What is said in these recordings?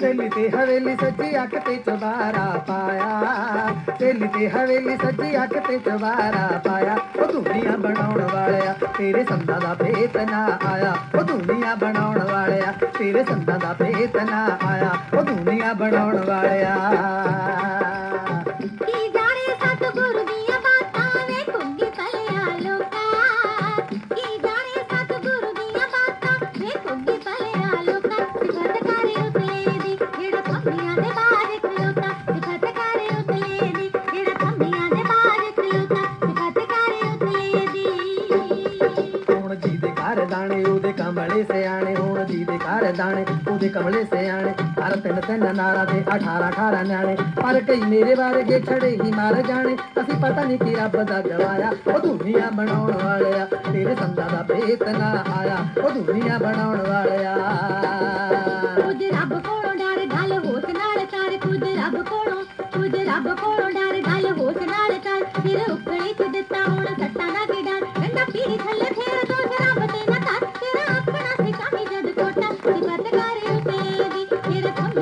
ਤੇਲੀ ਤੇ ਹਵੇਲੀ ਸੱਜੀ ਅੱਖ ਤੇ ਚਵਾਰਾ ਪਾਇਆ। ਤੇਲੀ ਤੇ ਹਵੇਲੀ ਸੱਜੀ ਅੱਖ ਤੇ ਚਵਾਰਾ ਪਾਇਆ। ਉਹ ਦੁਨੀਆ ਬਣਾਉਣ ਵਾਲੇ ਤੇਰੇ ਸੰਦਾਂ ਦਾ ਭੇਤ ਨਾ ਆਇਆ। ਉਹ ਦੁਨੀਆ ਬਣਾਉਣ ਵਾਲਿਆ, ਤੇਰੇ ਸੰਦਾਂ ਦਾ ਭੇਤ ਨਾ ਆਇਆ। ਉਹ ਦੁਨੀਆ ਬਣਾਉਣ ਵਾਲਿਆ। ਕੀ ਜਾਣੇ ਕਮਲੇ ਸਿਆਣੇ ਹੁਣ ਜੀ ਦੇ ਘਰ ਦਾਣੇ, ਉਹਦੇ ਕਮਲੇ ਸਿਆਣੇ, ਹਰ ਤਿੰਨ ਤਿੰਨ ਨਾਰਾ ਦੇ 18 18 ਨਿਆਣੇ। ਪਰ ਕਈ ਮੇਰੇ ਵਰਗੇ ਛੜੇ ਹੀ ਮਰ ਜਾਣੇ। ਅਸੀਂ ਪਤਾ ਨਹੀਂ ਕੀ ਰੱਬ ਦਾ ਗਵਾਇਆ, ਉਹ ਦੁਨੀਆ ਬਣਾਉਣ ਵਾਲਿਆ। ਤੇਰੇ ਸੰਦਾਂ ਦਾ ਭੇਤ ਨਾ ਆਇਆ, ਉਹ ਦੁਨੀਆ ਬਣਾਉਣ ਵਾਲਿਆ। ਕੁਝ ਰੱਬ ਕੋਲੋਂ ਡਰ, ਗੱਲ ਹੋਸ਼ ਨਾਲ ਕਰ। ਕੁਝ ਰੱਬ ਕੋਲੋਂ, ਕੁਝ ਰੱਬ ਕੋਲੋਂ ਡਰ, ਗੱਲ ਹੋਸ਼ ਨਾਲ ਕਰ। ਫਿਰ ਉਕੜੀ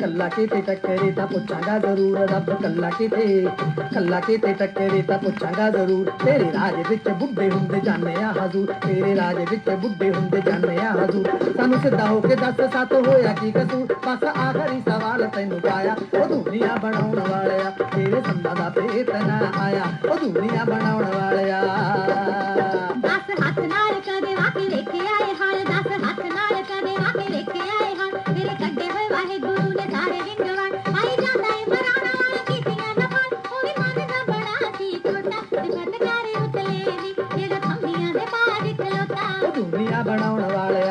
ਕੱਲਾ ਕਿਤੇ ਟੱਕਰੇ ਤਾਂ ਪੁੱਛਾਂਗਾ ਜ਼ਰੂਰ, ਰੱਬ ਕੱਲਾ ਕਿਤੇ ਕੱਲਾ ਕਿਤੇ ਟੱਕਰੇ ਤਾਂ ਪੁੱਛਾਂਗਾ ਜ਼ਰੂਰ। ਤੇਰੇ ਰਾਜ ਵਿੱਚ ਬੁੱਢੇ ਹੁੰਦੇ ਜਾਂਦੇ ਆ ਹਜ਼ੂਰ, ਤੇਰੇ ਰਾਜ ਵਿੱਚ ਬੁੱਢੇ ਹੁੰਦੇ ਜਾਂਦੇ ਆ ਹਜ਼ੂਰ। ਸਾਨੂੰ ਸਿੱਧਾ ਹੋ ਕੇ ਦੱਸ, ਸੱਤ ਹੋਇਆ ਕੀ ਕਸੂਰ? ਬਸ ਆਖਰੀ ਸਵਾਲ ਤੈਨੂੰ ਪਾਇਆ, ਉਹ ਦੁਨੀਆ ਬਣਾਉਣ ਵਾਲਿਆ, ਤੇਰੇ ਸੰਦਾਂ ਦਾ ਭੇਤ ਨਾ ਆਇਆ। ਉਹ ਦੁਨੀਆ ਬਣਾਉਣ ਵਾਲਿਆ ತೂರಿಯ ಬಣವಣವಾಳೆಯ